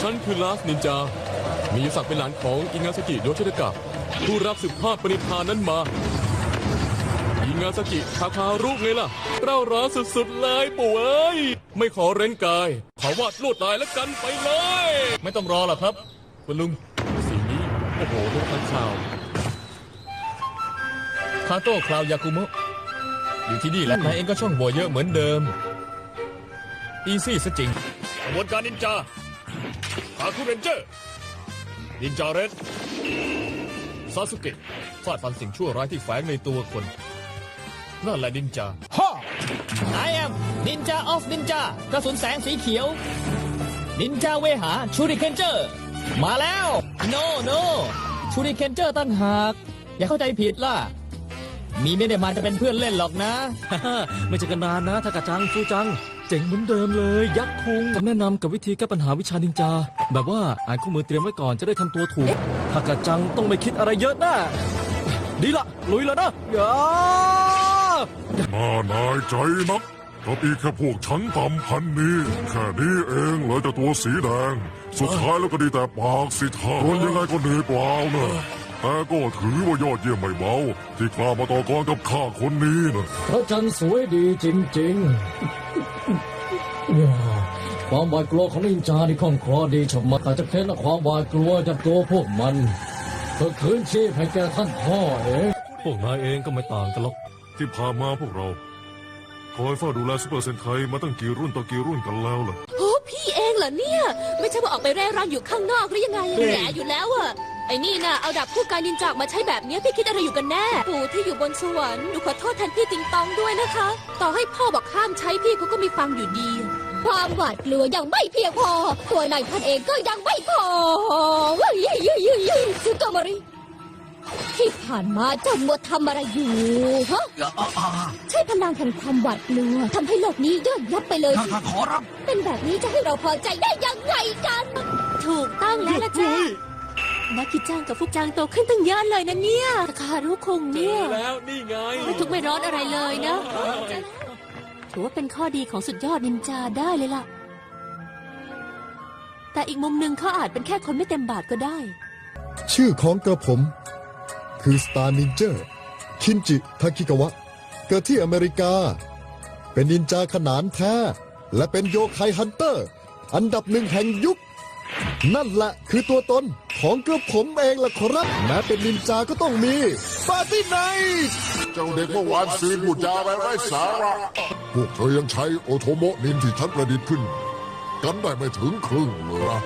ฉันคือลาสนินจา มีศักดิ์เป็นหลานของอิงาสกิโยชิดากะผู้รับสืบทอดปณิธานนั้นมา อิงาสกิคาคารุไงล่ะเร่าร้อนสุดๆเลยปู่เอ้ยไม่ขอเร้นกาย ขอวาดลวดลายแล้วกันไปเลย ไม่ต้องรอหรอกครับคุณลุงสีนี้ โอ้โหลูกทันข่าวคาโต้คราวยากุโมะอยู่ที่นี่แหละนายเองก็ช่องโหว่เยอะเหมือนเดิม อีซี่ซะจริง กระบวนการนินจาคาคุเรนเจอร์ นินจาเรดซาสุเกะฟาดฟันสิ่งชั่วร้ายที่แฝงในตัวคน นั่นแหละนินจา ฮ่อ I am Ninja of Ninja กระสุนแสงสีเขียว นินจาเวหาชูริเคนเจอร์มาแล้ว no no ชูริเคนเจอร์ตั้งหาก อย่าเข้าใจผิดล่ะ มีไม่ได้มาจะเป็นเพื่อนเล่นหรอกนะ ไม่เจอกันนานนะทากาจังฟูจัง เจ๋งเหมือนเดิมเลย ยักษ์คุงจะแนะนำกับวิธีแก้ปัญหาวิชานินจา แบบว่าอ่านคู่มือเตรียมไว้ก่อนจะได้ทำตัวถูกทากาจังต้องไม่คิดอะไรเยอะนะดีละลุยแล้วนะอย่าน่านายใจนักกับอีกแค่พวกชั้นต่ำพันนี้แค่นี้เองเหรอเจะตัวสีแดง สุดท้ายแล้วก็ดีแต่ปากสิท่าคนยังไงก็เหนื่อยเปล่าเนอะแต่ก็ถือว่ายอดเยี่ยมไม่เบาที่กล้ามาต่อกรกับข้าคนนี้นะพระจันทร์สวยดีจริงๆว้าว ความหวาดกลัวของนินจาที่คล่องคลอดีชะมัดอาจจะเค้นเอาความหวาดกลัวจากตัวพวกมันเพื่อคืนชีพให้แก่ท่านพ่อเองพวกนายเองก็ไม่ต่างกันหรอกที่ผ่านมาพวกเรา คอยเฝ้าดูแลซูเปอร์เซนไทมาตั้งกี่รุ่นต่อกี่รุ่นกันแล้วล่ะโอ้พี่เองเหรอเนี่ย ไม่ใช่ว่าออกไปเร่ร่อนอยู่ข้างนอกหรือยังไงอะแย่อยู่แล้วอะไอ้นี่น่ะเอาดาบคู่การนินจากมาใช้แบบเนี้ยพี่คิดอะไรอยู่กันแน่ ปู่ที่อยู่บนสวรรค์หนูขอโทษแทนพี่ติงตองด้วยนะคะ ต่อให้พ่อบอกห้ามใช้พี่เขาก็ไม่ฟังอยู่ดี ความหวาดกลัวยังไม่เพียงพอ ตัวนายท่านเองก็ยังไม่พอเฮ้ยเฮ้ยเฮ้ยเฮ้ยเฮ้ยซึกามาริที่ผ่านมาเจ้ามัวทำอะไรอยู่ฮะใช้พลังแห่งความหวาดกลัวทำให้โลกนี้ย่อยยับไปเลยสิขอรับ เป็นแบบนี้จะให้เราพอใจได้ยังไงกัน ถูกต้องแล้วละจ้านักคิดจ้างกับฟุกจางโตขึ้นตั้งเยอะเลยนะเนี่ยคารุคงเนี่ยแล้วนี่ไงไม่ทุกข์ไม่ร้อนอะไรเลยนะ ถือว่าเป็นข้อดีของสุดยอดนินจาได้เลยล่ะ แต่อีกมุมหนึ่งเขาอาจเป็นแค่คนไม่เต็มบาทก็ได้ ชื่อของกระผม คือสตาร์นินเจอร์คินจิทาคิกาวะ เกิดที่อเมริกา เป็นนินจาขนานแท้ และเป็นโยไคฮันเตอร์ อันดับหนึ่งแห่งยุค นั่นแหละคือตัวตนของกระผมเองล่ะครับ แม้เป็นนินจาก็ต้องมีปาร์ตี้ไนท์ เจ้าเด็กเมื่อวานซื้อพูดจาไปไร้สาระ พวกเธอยังใช้โอโทโมนินที่ฉันประดิษฐ์ขึ้น กันได้ไม่ถึงครึ่งเลยนะ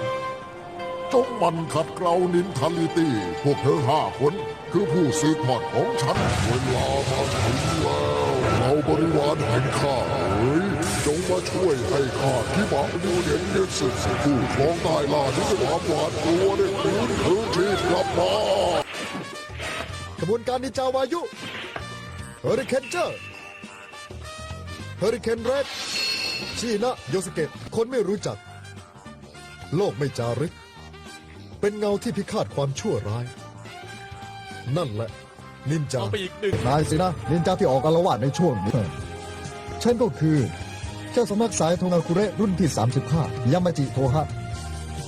จงมันขัดเกลานินทาลิตี้ พวกเธอห้าคนคือผู้สืบทอดของฉันเวลามาถึงแล้วเราบริวารแห่งข้าเอ๋ยจงมาช่วยให้ข้าที่บาดูเด่นยืดสุดผู้ครองได้ล่าที่ความหวาดกลัวได้คืนคืนชีพกลับมากระบวนการนิจาวายุเฮอริเคนเจอร์ เฮอริเคนเรดชีนะโยสเกะคนไม่รู้จัก โลกไม่จารึก เป็นเงาที่พิฆาตความชั่วร้าย นั่นแหละ นินจาเอาไปอีกหนึ่งนายสินะนินจาที่ออกอารวาสในช่วงนี้ฉันก็คือ เจ้าสำนักสายโทงาคุเระรุ่นที่ 35 ยามาจิโทฮะ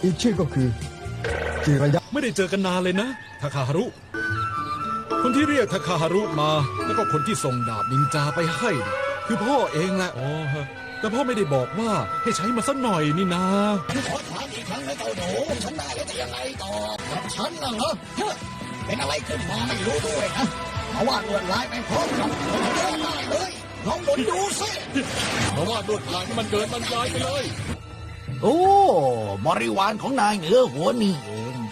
อีกชื่อก็คือ จิระยะ ไม่ได้เจอกันนานเลยนะทาคาฮารุ คนที่เรียกทาคาฮารุมา แล้วก็คนที่ส่งดาบนินจาไปให้น่ะ คือพ่อเองแหละ อ๋อฮะแต่พ่อไม่ได้บอกว่าให้ใช้มาสักหน่อยนี่นะฉันน่ะเหรอเป็นอะไรขึ้นมาไม่รู้ด้วยนะเพราะว่าลวดลายไปพร้อมกับได้เลยลองบนดูสิเพราะว่าลวดลายที่มันเกินบรรยายไปเลย โอ้ บริวารของนายเหนือหัวนี่เอ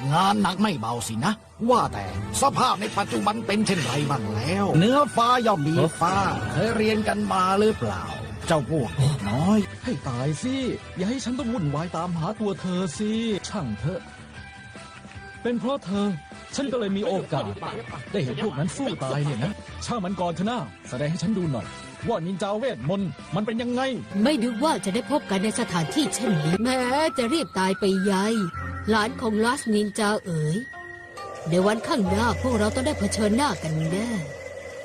งงานหนักไม่เบาสินะ ว่าแต่สภาพในปัจจุบันเป็นเช่นไรบ้างแล้ว เนื้อฟ้าย่อมมีฟ้า เคยเรียนกันมาหรือเปล่า เจ้าพวกเด็กน้อย ให้ตายสิ อย่าให้ฉันต้องวุ่นวายตามหาตัวเธอสิ ช่างเถอะ เป็นเพราะเธอ ฉันก็เลยมีโอกาส ได้เห็นพวกนั้นสู้ตายเนี่ยนะช่างมันก่อนเถอะนะแสดงให้ฉันดูหน่อยว่านินจาเวทมนต์มันเป็นยังไง ไม่นึกว่าจะได้พบกันในสถานที่เช่นนี้แม้จะรีบตายไปใหญ่ หลานของลาสนินจาเอ๋ย ในวันข้างหน้าพวกเราต้องได้เผชิญหน้ากันแน่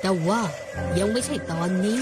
แต่ว่ายังไม่ใช่ตอนนี้